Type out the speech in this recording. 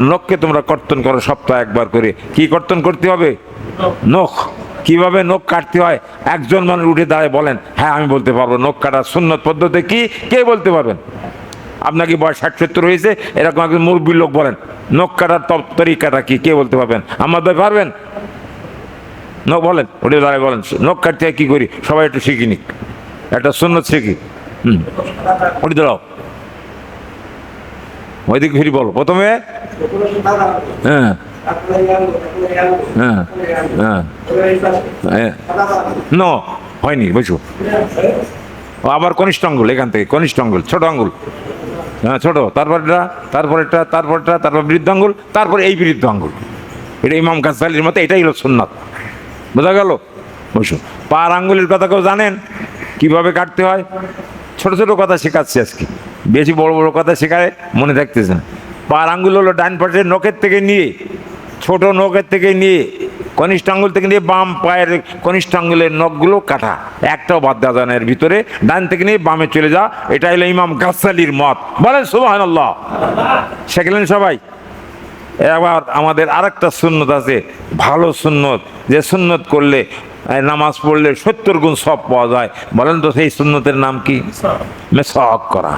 নখকে তোমরা কর্তন করো সপ্তাহে একবার করে। কি কর্তন করতে হবে? নখ। কীভাবে নখ কাটতে হয়? একজন মানুষ উঠে দাঁড়ায় বলেন হ্যাঁ আমি বলতে পারব, নখ কাটার সুন্নত পদ্ধতি কি? কে বলতে পারবেন? আপনার কি বয়স ষাট সত্তর হয়েছে? এরকম একজন মুরব্বীর লোক বলেন, নখ কাটার তপ- তরিকাটা কি? কে বলতে পারবেন? আমার ভাই পারবেন? নখ বলেন, উঠে দাঁড়ায় বলেন, নখ কাটতে হয় কি করি? সবাই একটু শিখি নিক। একটা সুন্নত শিখি। হুম, উঠে দাঁড়াও। ওইদিকে ফিরি বলো। প্রথমে হ্যাঁ। হ্যাঁ। হ্যাঁ। হ্যাঁ। ন হয়নি বুঝো আবার কনিষ্ঠ আঙ্গুল, এখান থেকে, কনিষ্ঠ আঙ্গুল, ছোট আঙ্গুল। হ্যাঁ ছোট। তারপরটা তারপরেরটা তারপরটা তারপর বৃদ্ধ আঙ্গুল, তারপর এই বৃদ্ধ আঙ্গুল। এটা ইমাম গাছালির মতো এটাই হলো সুন্নাত। বোঝা গেল? বসুন পার আঙ্গুলের কথা কেউ জানেন? কীভাবে কাটতে হয়? ছোট ছোট কথা শেখাচ্ছি আজকে। বেশি বড় বড় কথা শেখায় মনে থাকতেছে না। পার আঙ্গুল হলো ডান পাশের নখের থেকে নিয়ে ছোট নখের থেকে নিয়ে কনিষ্ঠ আঙ্গুল থেকে নিয়ে বাম পায়ের কনিষ্ঠ আঙ্গুলের নখগুলো কাটা। একটাও বাদ এর ভিতরে। ডান থেকে নিয়ে বামে চলে যা। এটা হলো ইমাম গাছালির মত। বলেন সুবাহ আল্লাহ শেখলেন সবাই? এবার আমাদের আরেকটা সুন্নত আছে ভালো সুন্নত। যে সুন্নত করলে নামাজ পড়লে সত্তর গুণ সব পাওয়া যায়। বলেন তো সেই সুন্নতের নাম কি? মেসক করা।